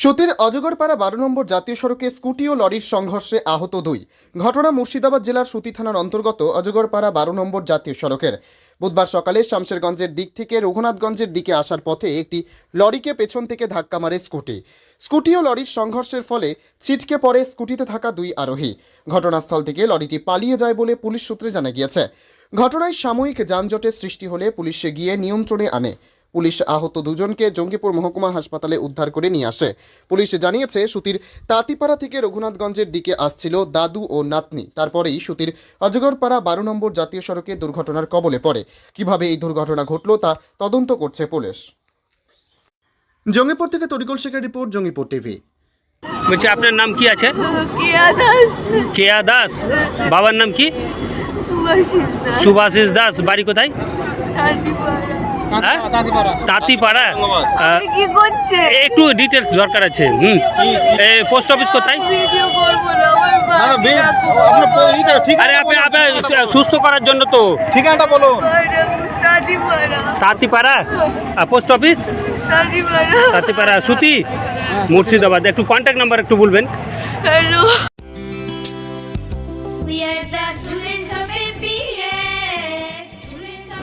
সতীর অজগরপাড়া বারো নম্বর জাতীয় সড়কে স্কুটি ও লরির সংঘর্ষে আহত দুই। ঘটনা মুর্শিদাবাদ জেলার সুতি থানার অন্তর্গত অজগরপাড়া বারো নম্বর জাতীয় সড়কের। বুধবার সকালে শামশেরগঞ্জের দিক থেকে রঘুনাথগঞ্জের দিকে আসার পথে একটি লরিকে পেছন থেকে ধাক্কা মারে স্কুটি। স্কুটি ও লরির সংঘর্ষের ফলে ছিটকে পড়ে স্কুটিতে থাকা দুই আরোহী। ঘটনাস্থল থেকে লরিটি পালিয়ে যায় বলে পুলিশ সূত্রে জানা গিয়েছে। ঘটনায় সাময়িক যানজটের সৃষ্টি হলে পুলিশে গিয়ে নিয়ন্ত্রণে আনে। পুলিশ আহত দুজনকে জঙ্গিপুর মহকুমা হাসপাতালে উদ্ধার করে নিয়ে আসে। পুলিশ জানিয়েছে সুতির তাঁতিপাড়া থেকে রঘুনাথগঞ্জের দিকে আসছিল দাদু ও নাতনি। তারপরেই সুতির অজগরপাড়া বারো নম্বর জাতীয় সড়কে দুর্ঘটনার কবলে পড়ে। কীভাবে এই দুর্ঘটনা ঘটল তা তদন্ত করছে পুলিশ। জঙ্গিপুর থেকে তরিকুল শেখের রিপোর্ট জঙ্গিপুর টিভি। বলছি আপনার নাম কি আছে? কিয়া দাস। কেয়া দাস? বাবার নাম কি? সুভাষিস দাস। বাড়ি কোথায়? তাঁতিপাড়া। আপনি কি করছে একটু ডিটেলস দরকার আছে হুম। পোস্ট অফিস কোথায়? আরে আপনি আপনি সুস্থ করার জন্য তো। ঠিকানাটা বলো তাঁতিপাড়া পোস্ট অফিস তাঁতিপাড়া। সুতি? মুর্শিদাবাদ। একটু কন্ট্যাক্ট নাম্বার একটু বলবেন। হ্যালো। We are the